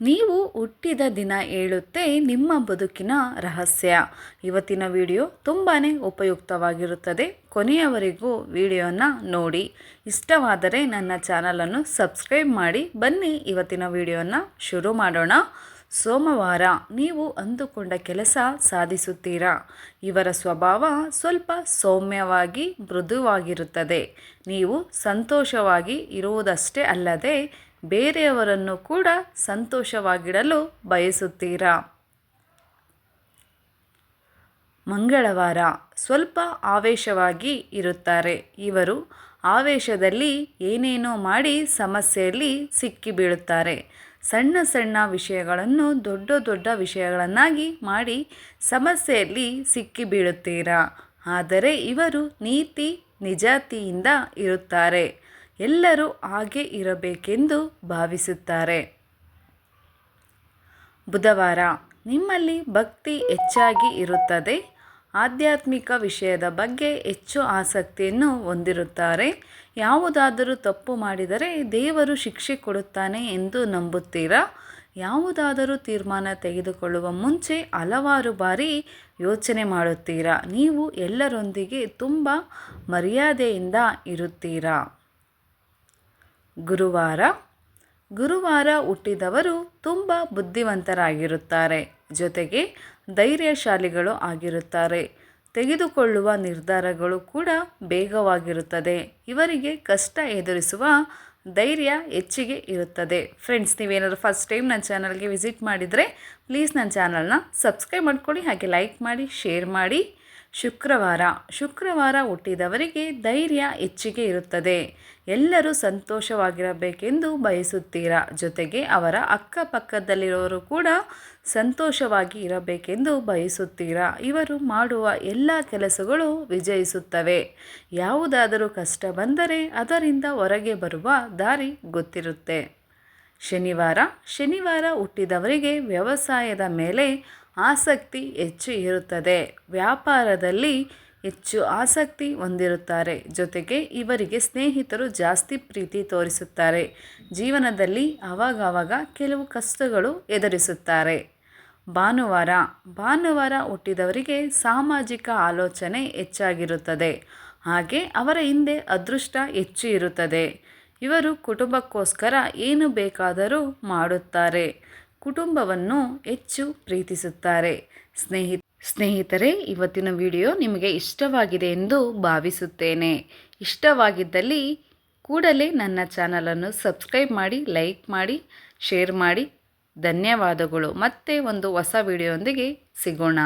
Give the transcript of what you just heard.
ನೀವು ಹುಟ್ಟಿದ ದಿನ ಹೇಳುತ್ತೆ ನಿಮ್ಮ ಬದುಕಿನ ರಹಸ್ಯ. ಇವತ್ತಿನ ವಿಡಿಯೋ ತುಂಬಾ ಉಪಯುಕ್ತವಾಗಿರುತ್ತದೆ. ಕೊನೆಯವರೆಗೂ ವಿಡಿಯೋನ ನೋಡಿ. ಇಷ್ಟವಾದರೆ ನನ್ನ ಚಾನಲನ್ನು ಸಬ್ಸ್ಕ್ರೈಬ್ ಮಾಡಿ. ಬನ್ನಿ, ಇವತ್ತಿನ ವಿಡಿಯೋನ ಶುರು ಮಾಡೋಣ. ಸೋಮವಾರ ನೀವು ಅಂದುಕೊಂಡ ಕೆಲಸ ಸಾಧಿಸುತ್ತೀರಾ? ಇವರ ಸ್ವಭಾವ ಸ್ವಲ್ಪ ಸೌಮ್ಯವಾಗಿ ಮೃದುವಾಗಿರುತ್ತದೆ. ನೀವು ಸಂತೋಷವಾಗಿ ಇರುವುದಷ್ಟೇ ಅಲ್ಲದೆ ಬೇರೆಯವರನ್ನು ಕೂಡ ಸಂತೋಷವಾಗಿಡಲು ಬಯಸುತ್ತೀರಾ? ಮಂಗಳವಾರ. ಸ್ವಲ್ಪ ಆವೇಶವಾಗಿ ಇರುತ್ತಾರೆ. ಇವರು ಆವೇಶದಲ್ಲಿ ಏನೇನೋ ಮಾಡಿ ಸಮಸ್ಯೆಯಲ್ಲಿ ಸಿಕ್ಕಿಬೀಳುತ್ತಾರೆ. ಸಣ್ಣ ಸಣ್ಣ ವಿಷಯಗಳನ್ನು ದೊಡ್ಡ ದೊಡ್ಡ ವಿಷಯಗಳನ್ನಾಗಿ ಮಾಡಿ ಸಮಸ್ಯೆಯಲ್ಲಿ ಸಿಕ್ಕಿಬೀಳುತ್ತೀರಾ? ಆದರೆ ಇವರು ನೀತಿ, ನಿಜಾತಿಯಿಂದ ಇರುತ್ತಾರೆ. ಎಲ್ಲರೂ ಹಾಗೆ ಇರಬೇಕೆಂದು ಭಾವಿಸುತ್ತಾರೆ. ಬುಧವಾರ ನಿಮ್ಮಲ್ಲಿ ಭಕ್ತಿ ಹೆಚ್ಚಾಗಿ ಇರುತ್ತದೆ. ಆಧ್ಯಾತ್ಮಿಕ ವಿಷಯದ ಬಗ್ಗೆ ಹೆಚ್ಚು ಆಸಕ್ತಿಯನ್ನು ಹೊಂದಿರುತ್ತಾರೆ. ಯಾವುದಾದರೂ ತಪ್ಪು ಮಾಡಿದರೆ ದೇವರು ಶಿಕ್ಷೆ ಕೊಡುತ್ತಾನೆ ಎಂದು ನಂಬುತ್ತೀರಾ? ಯಾವುದಾದರೂ ತೀರ್ಮಾನ ತೆಗೆದುಕೊಳ್ಳುವ ಮುಂಚೆ ಹಲವಾರು ಬಾರಿ ಯೋಚನೆ ಮಾಡುತ್ತೀರಾ? ನೀವು ಎಲ್ಲರೊಂದಿಗೆ ತುಂಬ ಮರ್ಯಾದೆಯಿಂದ ಇರುತ್ತೀರಾ? ಗುರುವಾರ. ಗುರುವಾರ ಹುಟ್ಟಿದವರು ತುಂಬ ಬುದ್ಧಿವಂತರಾಗಿರುತ್ತಾರೆ. ಜೊತೆಗೆ ಧೈರ್ಯಶಾಲಿಗಳು ಆಗಿರುತ್ತಾರೆ. ತೆಗೆದುಕೊಳ್ಳುವ ನಿರ್ಧಾರಗಳು ಕೂಡ ಬೇಗವಾಗಿರುತ್ತದೆ. ಇವರಿಗೆ ಕಷ್ಟ ಎದುರಿಸುವ ಧೈರ್ಯ ಹೆಚ್ಚಿಗೆ ಇರುತ್ತದೆ. ಫ್ರೆಂಡ್ಸ್ ನೀವೇನಾದರೂ ಫಸ್ಟ್ ಟೈಮ್ ನನ್ನ ಚಾನಲ್ಗೆ ವಿಸಿಟ್ ಮಾಡಿದರೆ ಪ್ಲೀಸ್ ನನ್ನ ಚಾನಲ್ನ ಸಬ್ಸ್ಕ್ರೈಬ್ ಮಾಡ್ಕೊಳ್ಳಿ, ಹಾಗೆ ಲೈಕ್ ಮಾಡಿ ಶೇರ್ ಮಾಡಿ. ಶುಕ್ರವಾರ. ಶುಕ್ರವಾರ ಹುಟ್ಟಿದವರಿಗೆ ಧೈರ್ಯ ಹೆಚ್ಚಿಗೆ ಇರುತ್ತದೆ. ಎಲ್ಲರೂ ಸಂತೋಷವಾಗಿರಬೇಕೆಂದು ಬಯಸುತ್ತೀರಾ? ಜೊತೆಗೆ ಅವರ ಅಕ್ಕಪಕ್ಕದಲ್ಲಿರೋರು ಕೂಡ ಸಂತೋಷವಾಗಿ ಇರಬೇಕೆಂದು ಬಯಸುತ್ತೀರಾ? ಇವರು ಮಾಡುವ ಎಲ್ಲ ಕೆಲಸಗಳು ವಿಜಯಿಸುತ್ತವೆ. ಯಾವುದಾದರೂ ಕಷ್ಟ ಬಂದರೆ ಅದರಿಂದ ಹೊರಗೆ ಬರುವ ದಾರಿ ಗೊತ್ತಿರುತ್ತೆ. ಶನಿವಾರ. ಶನಿವಾರ ಹುಟ್ಟಿದವರಿಗೆ ವ್ಯವಸಾಯದ ಮೇಲೆ ಆಸಕ್ತಿ ಹೆಚ್ಚು ಇರುತ್ತದೆ. ವ್ಯಾಪಾರದಲ್ಲಿ ಹೆಚ್ಚು ಆಸಕ್ತಿ ಹೊಂದಿರುತ್ತಾರೆ. ಜೊತೆಗೆ ಇವರಿಗೆ ಸ್ನೇಹಿತರು ಜಾಸ್ತಿ ಪ್ರೀತಿ ತೋರಿಸುತ್ತಾರೆ. ಜೀವನದಲ್ಲಿ ಆವಾಗವಾಗ ಕೆಲವು ಕಷ್ಟಗಳು ಎದುರಿಸುತ್ತಾರೆ. ಭಾನುವಾರ. ಭಾನುವಾರ ಹುಟ್ಟಿದವರಿಗೆ ಸಾಮಾಜಿಕ ಆಲೋಚನೆ ಹೆಚ್ಚಾಗಿರುತ್ತದೆ. ಹಾಗೆ ಅವರ ಹಿಂದೆ ಅದೃಷ್ಟ ಹೆಚ್ಚು ಇರುತ್ತದೆ. ಇವರು ಕುಟುಂಬಕ್ಕೋಸ್ಕರ ಏನು ಬೇಕಾದರೂ ಮಾಡುತ್ತಾರೆ. ಕುಟುಂಬವನ್ನು ಹೆಚ್ಚು ಪ್ರೀತಿಸುತ್ತಾರೆ. ಸ್ನೇಹಿತ ಸ್ನೇಹಿತರೆ, ಇವತ್ತಿನ ವಿಡಿಯೋ ನಿಮಗೆ ಇಷ್ಟವಾಗಿದೆ ಎಂದು ಭಾವಿಸುತ್ತೇನೆ. ಇಷ್ಟವಾಗಿದ್ದಲ್ಲಿ ಕೂಡಲೇ ನನ್ನ ಚಾನಲನ್ನು ಸಬ್ಸ್ಕ್ರೈಬ್ ಮಾಡಿ, ಲೈಕ್ ಮಾಡಿ, ಶೇರ್ ಮಾಡಿ. ಧನ್ಯವಾದಗಳು. ಮತ್ತೆ ಒಂದು ಹೊಸ ವಿಡಿಯೋದೊಂದಿಗೆ ಸಿಗೋಣ.